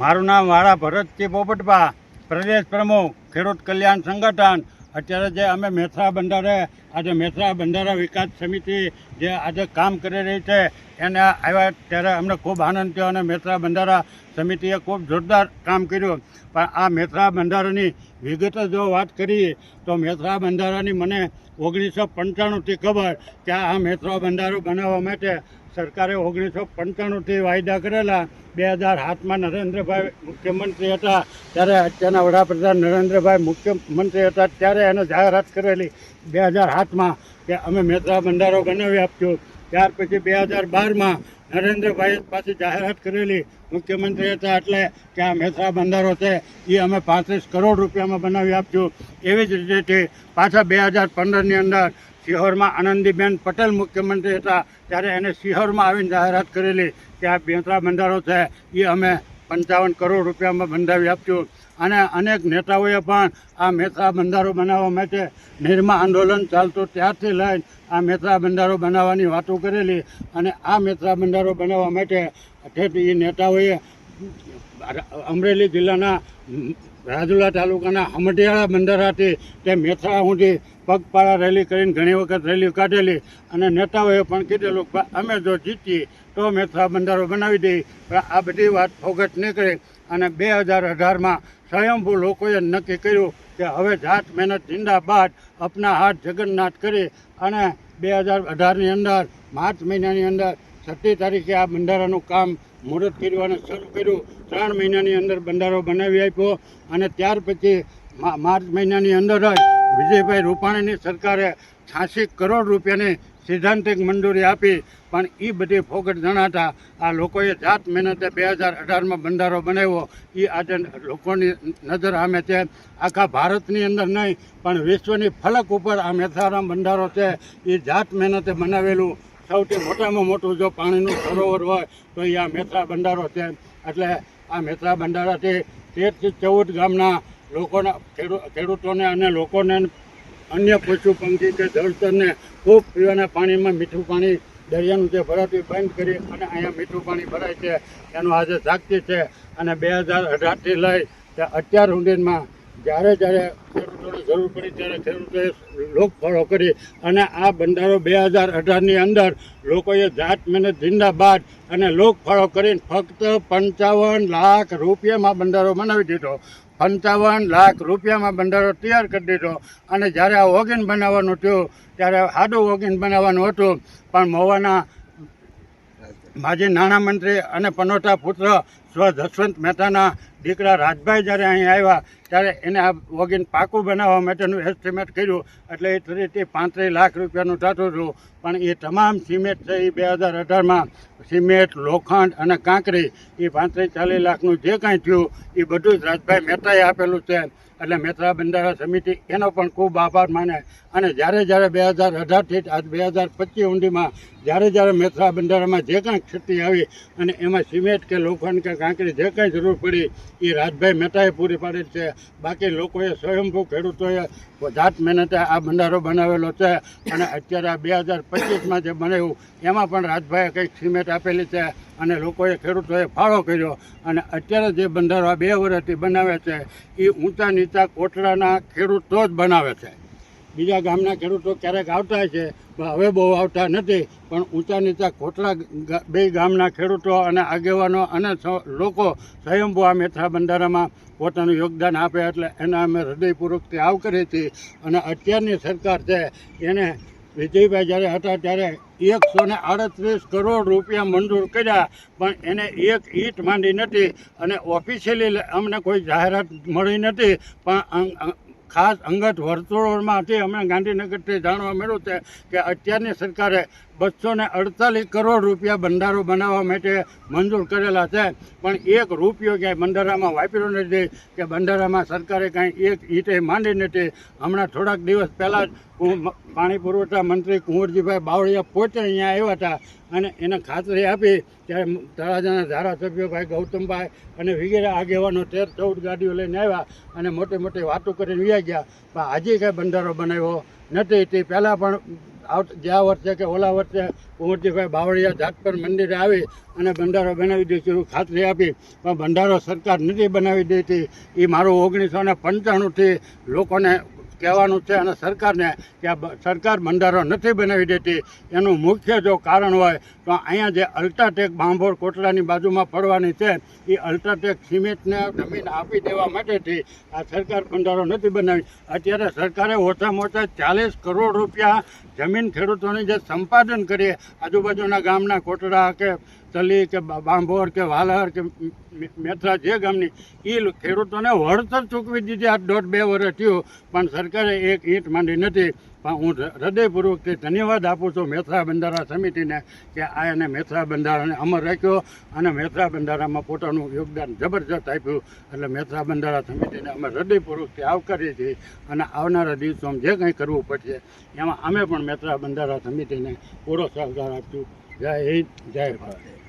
મારું નામ વાળા ભરતજી પોપટભા પ્રદેશ પ્રમુખ, ખેડૂત કલ્યાણ સંગઠન. અત્યારે જે અમે મેથરા બંધારે, આજે મેથરા બંધારા વિકાસ સમિતિ જે આજે કામ કરી રહી છે, એને આવ્યા ત્યારે અમને ખૂબ આનંદ થયો અને મેથરા બંધારા સમિતિએ ખૂબ જોરદાર કામ કર્યું. પણ આ મેથરા બંધારાની વિગત જો વાત કરીએ તો મેથરા બંધારાની મને ઓગણીસો પંચાણુંથી ખબર કે આ મેથરા બંધારો બનાવવા માટે સરકારે ઓગણીસો પંચાણુંથી વાયદા કરેલા. બે હજાર સાતમાં નરેન્દ્રભાઈ મુખ્યમંત્રી હતા ત્યારે અત્યારના વડાપ્રધાન નરેન્દ્રભાઈ મુખ્યમંત્રી હતા ત્યારે એને જાહેરાત કરેલી બે હજાર સાતમાં કે અમે મહેતા બંધારો બનાવી આપજો ત્યાર પછી બે હજાર બારમાં નરેન્દ્રભાઈ પાછી જાહેરાત કરેલી. મુખ્યમંત્રી હતા એટલે કે આ મહેસાણા બંધારો છે, એ અમે પાંત્રીસ કરોડ રૂપિયામાં બનાવી આપશું એવી જ રીતે પાછા બે હજાર પંદરની અંદર શિહોરમાં આનંદીબેન પટેલ મુખ્યમંત્રી હતા, ત્યારે એને શિહોરમાં આવીને જાહેરાત કરેલી કે આ બેતરા બંધારો છે, એ અમે પંચાવન કરોડ રૂપિયામાં બંધાવી આપ્યું. અને અનેક નેતાઓએ પણ આ મહેતા બંધારો બનાવવા માટે નિર્મા આંદોલન ચાલતું ત્યારથી લઈને આ મહેતા બંધારો બનાવવાની વાતો કરેલી. અને આ મહેતા બંધારો બનાવવા માટે ઠેઠ એ નેતાઓએ અમરેલી જિલ્લાના રાજુલા તાલુકાના હમટિયાળા બંદરાથી તે મેથરા સુધી પગપાળા રેલી કરીને ઘણી વખત રેલી કાઢેલી અને નેતાઓએ પણ કીધેલું અમે જો જીતીએ તો મેથરા બંદરો બનાવી દઈએ. પણ આ બધી વાત ફોગટ નીકળી અને બે હજાર અઢારમાં સ્વયંભૂ લોકોએ નક્કી કર્યું કે હવે જાત મહેનત જિંદાબાદ અપના હાથ જગન્નાથ કરી અને બે હજાર અઢારની અંદર માર્ચ મહિનાની અંદર છઠ્ઠી તારીખે આ બંધારાનું કામ મુહૂર્ત કરવાનું શરૂ કર્યું. ત્રણ મહિનાની અંદર બંધારો બનાવી આપ્યો અને ત્યાર પછી માર્ચ મહિનાની અંદર જ વિજયભાઈ રૂપાણીની સરકારે છ્યાસી કરોડ રૂપિયાની સિદ્ધાંતિક મંજૂરી આપી. પણ એ બધી ફોગટ જણાતા આ લોકોએ જાત મહેનતે બે હજાર અઢારમાં બંધારો બનાવ્યો. એ આજે લોકોની નજર આમે છે. આખા ભારતની અંદર નહીં, પણ વિશ્વની ફલક ઉપર આ મેથારામ બંધારો છે. એ જાત મહેનતે બનાવેલું સૌથી મોટામાં મોટું જો પાણીનું સરોવર હોય, તો એ આ મેથરા ભંડારો છે. એટલે આ મેથરા ભંડારાથી તેરથી ચૌદ ગામના લોકોના ખેડૂતોને અને લોકોને અન્ય પશુ પંખી કે જળચરને ખૂબ પીવાના પાણીમાં મીઠું પાણી દરિયાનું જે ભરાતું બંધ કરી અને અહીંયા મીઠું પાણી ભરાય છે. એનું આજે સાક્ષી છે અને બે હજાર અઢારથી લઈ અત્યાર સુધીમાં જ્યારે જ્યારે ખેડૂતોને જરૂર પડી ત્યારે ખેડૂતોએ લોકફળો કરી અને આ બંધારો બે હજાર અઢારની અંદર લોકોએ જાત મહેનત જિંદાબાદ અને લોકફળો કરીને ફક્ત પંચાવન લાખ રૂપિયામાં બંધારો બનાવી દીધો. પંચાવન લાખ રૂપિયામાં બંધારો તૈયાર કરી દીધો. અને જ્યારે આ ઓગિન બનાવવાનું થયું, ત્યારે સાદું ઓગિન બનાવવાનું હતું. પણ મોવાના માજી નાણામંત્રી અને પનોટા પુત્ર સ્વ જસવંત મહેતાના દીકરા રાજભાઈ જ્યારે અહીં આવ્યા, ત્યારે એને આ વગીન પાકું બનાવવા માટેનું એસ્ટિમેટ કર્યું. એટલે એ ત્રીસથી પાંત્રીસ લાખ રૂપિયાનું થતું હતું. પણ એ તમામ સિમેન્ટ છે, એ બે હજાર અઢારમાં સિમેન્ટ, લોખંડ અને કાંકરી, એ પાંત્રીસ ચાલીસ લાખનું જે કાંઈ થયું, એ બધું જ રાજભાઈ મહેતાએ આપેલું છે. એટલે મેત્રા બંધારા સમિતિ એનો પણ ખૂબ આભાર માને. અને જ્યારે જ્યારે બે હજાર અઢારથી આજ બે હજાર પચીસ ઊંડીમાં જ્યારે જ્યારે મહેતા બંધારામાં જે કાંઈ ક્ષતિ આવી, અને એમાં સિમેન્ટ કે લોખંડ કે કાંકરી જે કાંઈ જરૂર પડી એ રાજભાઈ મહેતાએ પૂરી પાડેલ છે. બાકી લોકોએ સ્વયંભૂ ખેડૂતોએ જાત મહેનતે આ બંધારો બનાવેલો છે. અને અત્યારે આ બે હજાર પચીસમાં જે બનાવ્યું, એમાં પણ રાજભાઈએ કંઈક સિમેન્ટ આપેલી છે અને લોકોએ ખેડૂતોએ ફાળો કર્યો. અને અત્યારે જે બંધારો આ બે વર્ષથી બનાવે છે એ ઊંચા નીચા કોટડાના ખેડૂતો જ બનાવે છે. બીજા ગામના ખેડૂતો ક્યારેક આવતા છે પણ હવે બહુ આવતા નથી. પણ ઊંચા નીચા ખોટલા બે ગામના ખેડૂતો અને આગેવાનો અને લોકો સ્વયંભૂ આ મેથા બંધારામાં પોતાનું યોગદાન આપે એટલે એના અમે હૃદયપૂર્વકથી આવ કરી હતી અને અત્યારની સરકાર છે, એને વિજયભાઈ જ્યારે હતા ત્યારે એકસો ને આડત્રીસ કરોડ રૂપિયા મંજૂર કર્યા, પણ એને એક ઈંટ માંડી નથી. અને ઓફિશિયલી અમને કોઈ જાહેરાત મળી નથી, પણ ખાસ અંગત વર્તુળોમાંથી અમને ગાંધીનગરથી જાણવા મળ્યું છે કે અત્યારની સરકારે બસો ને અડતાલીસ કરોડ રૂપિયા બંધારો બનાવવા માટે મંજૂર કરેલા છે. પણ એક રૂપિયો ક્યાંય બંધારામાં વાપર્યો નથી કે બંધારામાં સરકારે કાંઈ એક ઈટે માંડી નથી. હમણાં થોડાક દિવસ પહેલાં જ પાણી પુરવઠા મંત્રી કુંવરજીભાઈ બાવળિયા પોતે અહીંયા આવ્યા હતા અને એને ખાતરી આપી ત્યારે તળાજાના ધારાસભ્યો ભાઈ ગૌતમભાઈ અને વગેરે આગેવાનો તેર ચૌદ ગાડીઓ લઈને આવ્યા અને મોટી મોટી વાતો કરીને વ્યા ગયા. પણ આજે કાંઈ બંધારો બનાવ્યો નથી. તે પહેલાં પણ જ્યાં વર્ષે કે ઓલા વર્ષે કુંવરજીભાઈ બાવળિયા જાતપર મંદિરે આવી અને ભંડારો બનાવી દઈશું એવું ખાતરી આપી. પણ ભંડારો સરકાર નથી બનાવી દેતી. એ મારું ઓગણીસો ને પંચાણુંથી લોકોને કહેવાનું છે અને સરકારને કે આ સરકાર ભંડારો નથી બનાવી દેતી. એનું મુખ્ય જો કારણ હોય તો અહીંયા જે અલ્ટ્રાટેક બાંભોર કોટલાની બાજુમાં પડવાની છે, એ અલ્ટ્રાટેક સિમેન્ટને જમીન આપી દેવા માટેથી આ સરકાર ભંડારો નથી બનાવી. અત્યારે સરકારે ઓછામાં ઓછા ચાલીસ કરોડ રૂપિયા જમીન ખેડૂતોની જે સંપાદન કરીએ, આજુબાજુના ગામના કોટડા કે તલી કે બાંભોર કે વાલર કે મેથરા જે ગામની એ ખેડૂતોને વળતર ચૂકવી દીધી. આ દોઢ બે વર્ષ થયું, પણ સરકારે એક ઈંટ માંડી નથી. પણ હું હૃદયપૂર્વક કે ધન્યવાદ આપું છું મેથરા બંધારા સમિતિને કે આ એને મેથરા બંધારાને અમર રાખ્યો અને મેથરા બંધારામાં પોતાનું યોગદાન જબરજસ્ત આપ્યું. એટલે મેથરા બંધારા સમિતિને અમે હૃદયપૂર્વકથી આવકારીએ છીએ અને આવનારા દિવસોમાં જે કંઈ કરવું પડશે, એમાં અમે પણ મેથરા બંધારા સમિતિને પૂરો સહકાર આપશું. જય હિન્દ, જય ભારત.